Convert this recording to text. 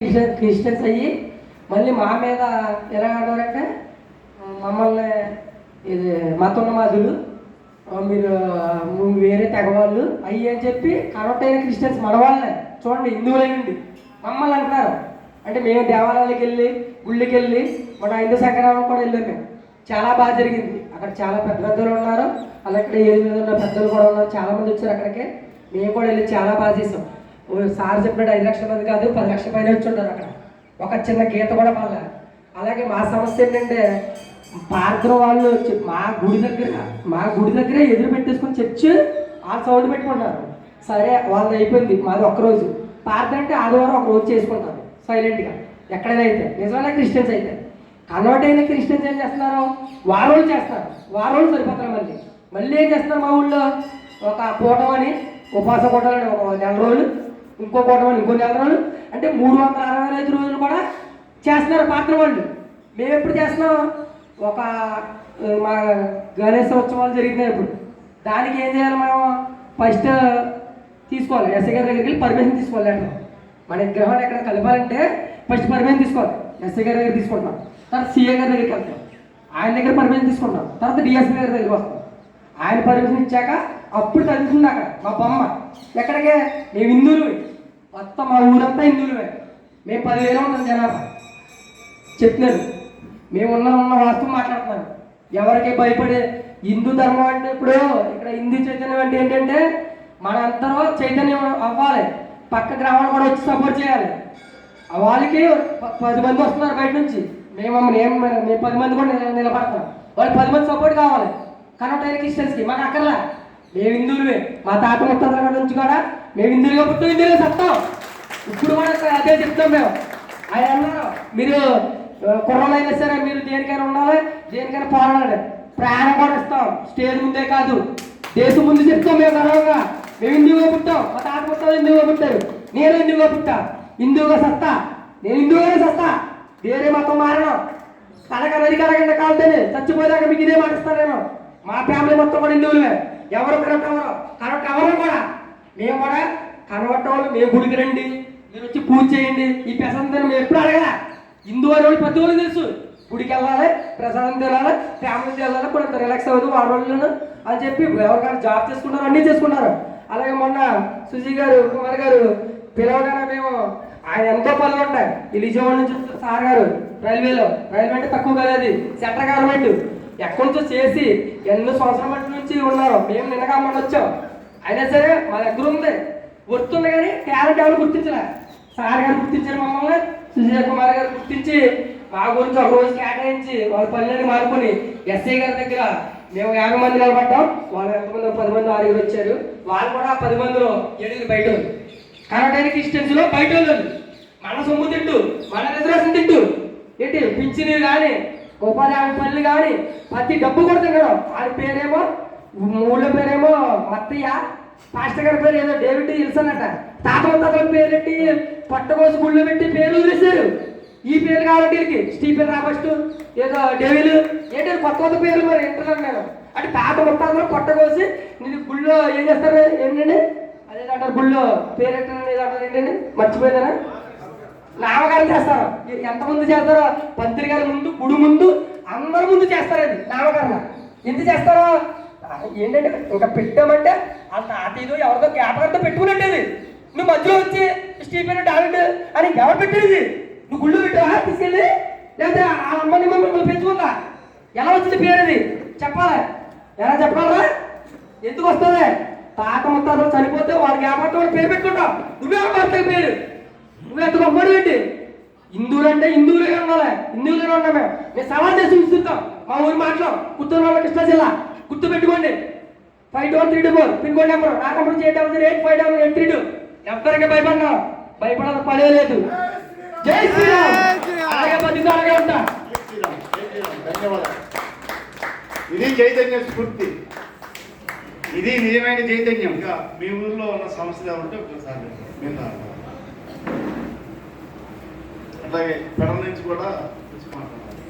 Christians అయ్యి మళ్ళీ మా మీద ఎలా అన్నారంటే మమ్మల్ని ఇది మతోన్మాదులు ఆ, మీరు వేరే తెగవాళ్ళు అయ్యి అని చెప్పి కరెక్ట్ అయిన క్రిస్టియన్స్ మడవాళ్ళే చూడండి హిందువులైంది మమ్మల్ని అంటున్నారు. అంటే మేము దేవాలయాలకు వెళ్ళి గుళ్ళకి వెళ్ళి మన హిందూ సంక్రమం కూడా వెళ్ళాం మేము. చాలా బాగా జరిగింది. అక్కడ చాలా పెద్ద పెద్దలు ఉన్నారు. అలాగే ఇక్కడ ఏడు మీద ఉన్న పెద్దలు కూడా ఉన్నారు. చాలామంది వచ్చారు అక్కడికి. మేము కూడా వెళ్ళి చాలా బాగా చేసాం. సార్ చెప్పినట్టు ఐదు లక్షల మంది కాదు పది లక్షల పైన వచ్చి ఉంటారు అక్కడ. ఒక చిన్న గీత కూడా పడలే. అలాగే మా సమస్య ఏంటంటే పాత్ర వాళ్ళు మా గుడి దగ్గర మా గుడి దగ్గర ఎదురు పెట్టేసుకొని చర్చ్ ఆ సౌండ్ పెట్టుకుంటారు. సరే వాళ్ళు అయిపోయింది. మాది ఒక్కరోజు. పాత్ర అంటే ఆదివారం ఒక రోజు చేసుకుంటారు సైలెంట్గా. ఎక్కడైనా అయితే. నిజమైన క్రిస్టియన్స్ అయితే. కన్వర్ట్ అయిన క్రిస్టియన్స్ ఏం చేస్తున్నారు? వారోలు చేస్తారు వారోలు సరిపోతారు మళ్ళీ. మళ్ళీ ఏం చేస్తున్నారు మా ఊళ్ళో? ఒక కూటం అని ఉపవాస అని ఒక నెల రోజులు ఇంకో కూటం ఇంకొన్ని ఇంకో నెల అంటే మూడు వందల అరవై ఐదు రోజులు కూడా చేస్తున్నారు పాత్ర వాళ్ళు. మేము ఎప్పుడు చేస్తున్నాం? ఒక మా గణేశ ఉత్సవాలు జరుగుతున్నాయి ఇప్పుడు. దానికి ఏం చేయాలి మనం ఫస్ట్ తీసుకోవాలి. ఎస్ఐ గారి దగ్గరికి వెళ్ళి పర్మిషన్ తీసుకోవాలి అంటాం. మన గ్రహాన్ని ఎక్కడ కలపాలంటే ఫస్ట్ పర్మిషన్ తీసుకోవాలి. ఎస్ఐ గారి దగ్గర తీసుకుంటాం. తర్వాత సిఏ గారి దగ్గరికి వెళ్తాం. ఆయన దగ్గర పర్మిషన్ తీసుకుంటాం. తర్వాత డిఎస్పీ గారి దగ్గరికి వస్తాం. ఆయన పర్మిషన్ ఇచ్చాక అప్పుడు తగ్గుతుంది అక్కడ మా బొమ్మ. ఎక్కడికే? మేము హిందువులు మొత్తం మా ఊరంతా హిందువులమే. మేము పదివేలు ఉంటాం జనాభా. చెప్తున్నారు మేము ఉన్న ఉన్న వాస్తవం మాట్లాడుతున్నాను ఎవరికి భయపడే హిందూ ధర్మం అంటే ఇప్పుడు ఇక్కడ హిందూ చైతన్యం అంటే ఏంటంటే మనందరూ చైతన్యం అవ్వాలి. పక్క గ్రామాలు కూడా వచ్చి సపోర్ట్ చేయాలి. వాళ్ళకి పది మంది వస్తున్నారు బయట నుంచి. మేము మేము మేము పది మంది కూడా నిలబడతాం. వాళ్ళు పది మంది సపోర్ట్ కావాలి. కనెక్ట్ అయిన క్రిస్టియన్స్కి మనకు అక్కర్లా? మేము హిందువులమే. మా తాత ముత్తాతల నుంచి కూడా మేము హిందువులుగా పుట్టు హిందువులుగా సత్తాం. ఇప్పుడు కూడా అదే చెప్తాం మేము. ఆయన అన్నారు మీరు కుర్రలైనా సరే మీరు దేనికైనా ఉండాలి దేనికైనా పోరాడాలి ప్రయాణం కూడా ఇస్తాం. స్టేజ్ ముందే కాదు. దేశం ముందు చెప్తాం మేము గర్వంగా. మేము హిందువుగా పుట్టాం. మా తాత పుట్టాలు హిందువుగా పుట్టారు. నేను హిందువుగా పుట్టా. హిందువుగా సత్తా. నేను హిందువుగానే సత్తా. వేరే మతం మారడం. కడగ నది కడగండి కాలుతేనే చచ్చిపోయాక మీకు ఇదే నేను మా ఫ్యామిలీ మొత్తం కూడా హిందువులమే. ఎవరు కరెక్ట్ ఎవరు కరెక్ట్ ఎవరు కూడా. మేము కూడా కనబట్ట వాళ్ళు మేము గుడికి రండి. మీరు వచ్చి పూజ చేయండి. ఈ ప్రసాదం మేము ఎప్పుడు అడగల. హిందూ అని వాళ్ళు ప్రతి వాళ్ళు తెలుసు. గుడికి వెళ్ళాలి ప్రసాదం తినాలి ఫ్యామిలీ వెళ్ళాలి కొంత రిలాక్స్ అవ్వదు వారం రోజులను అని చెప్పి ఎవరికైనా జాబ్ చేసుకుంటారు అన్నీ చేసుకున్నారు. అలాగే మొన్న సుజీ గారు కుమార్ గారు పిలవగానే మేము ఆయన ఎంతో పనులు ఉంటాయి. ఈ విజయవాడ నుంచి సార్ గారు రైల్వేలో. రైల్వే అంటే తక్కువ కదా అది. Central government. ఎక్కడితో చేసి ఎన్నో సంవత్సరం బట్టి నుంచి ఉన్నారు మేము నిన్నగా మొన్న వచ్చాం. అయినా సరే మా దగ్గర ఉంది. గుర్తుంది కానీ టాలెంట్ ఎవరు గుర్తించలే? సార్ గారు గుర్తించారు మమ్మల్ని సుజయ్ కుమార్ గారు గుర్తించి మా గురించి ఒక రోజు కేటాయించి వాళ్ళ పనులని మారుకొని ఎస్ఐ గారి దగ్గర మేము యాభై మంది నిలబడ్డాం. వాళ్ళు ఎంతమంది పది మంది ఆరుగురు వచ్చారు. వాళ్ళు కూడా పది మందిలో ఏడుగురు బయట వాళ్ళు. కనడానికి క్రిస్టియన్స్లో బయట వాళ్ళు మన సొమ్ము తింటూ మన రిజర్వేషన్ తింటూ. ఏంటి? పింఛనీలు కానీ ఉపాధి హామీ పనులు కానీ ప్రతి డబ్బు కూడా కదా. వాడి పేరేమో మూడో పేరేమో మత్తయ్య పాస్టర్ గారి పేరు ఏదో డేవిడ్ ఇల్సన్ అట తాత తాతల పేరెట్టి పట్టకోసి గుళ్ళు పెట్టి పేర్లు వదిలేశారు. ఈ పేరు కాబట్టి వీళ్ళకి స్టీఫెన్ రాబస్ట్ ఏదో డేవిల్ ఏంటంటే కొత్త కొత్త పేర్లు మరి వింటున్నాను నేను అంటే తాత ముత్తాతలు పొట్టకోసి నేను గుళ్ళో ఏం చేస్తారు ఏంటండి? అదేంటారు గుళ్ళో పేరు ఏంటంటే ఏదో ఏంటండి? మర్చిపోయిందనా నామకరణం చేస్తారు. ఎ- ఎంతమంది చేస్తారో పంతులు గారి ముందు గుడి ముందు అందరి ముందు చేస్తారు అది నామకరణ. ఎందుకు చేస్తారో? ఏంటంటే ఇంకా పెట్టామంటే ఆ తాతయ్యదో ఎవరితో జ్ఞాపకంతో పెట్టుకున్నట్టేది నువ్వు మధ్యలో వచ్చి స్టీఫెన్ టాలెంట్ అని ఎవరు పెట్టేది నువ్వు గుళ్ళు పెట్టావా తీసుకెళ్ళి లేకపోతే ఆ అమ్మని మమ్మల్ని పెంచుకుందా? ఎలా వచ్చింది పేరు అది చెప్పాలి? ఎలా చెప్పాలరా ఎందుకు వస్తుంది? తాత ముత్తాతలు చనిపోతే వాళ్ళ జ్ఞాపకంతో పేరు పెట్టుకుంటావు నువ్వే పేరు. నువ్వు ఎంత గొప్పడు ఏంటి? హిందువులు అంటే హిందువులుగా ఉండాలి. హిందువులుగా మేము మేము సవాల్ చేసి చూపిస్తాం మా ఊరి మాటలో పుత్తూరు వాళ్ళ కృష్ణా జిల్లా. గుర్తు పెట్టుకోండి. Five two three four pin code number. నా number eight double eight five double eight three two. ఎవరికి భయపడినా. భయపడాలి పడే లేదు. జై శ్రీరామ్. అలాగే బతుకు అలాగే ఉంటా. జై శ్రీరామ్, జై శ్రీరామ్. ధన్యవాదాలు. ఇది చైతన్య స్ఫూర్తి. ఇది నిజమైన చైతన్యం. ఇంకా మీ ఊర్లో ఉన్న సమస్యలు ఏమంటే ఒకసారి విన్నారు అట్లాగే పెడల నుంచి కూడా వచ్చి మాట్లాడాలి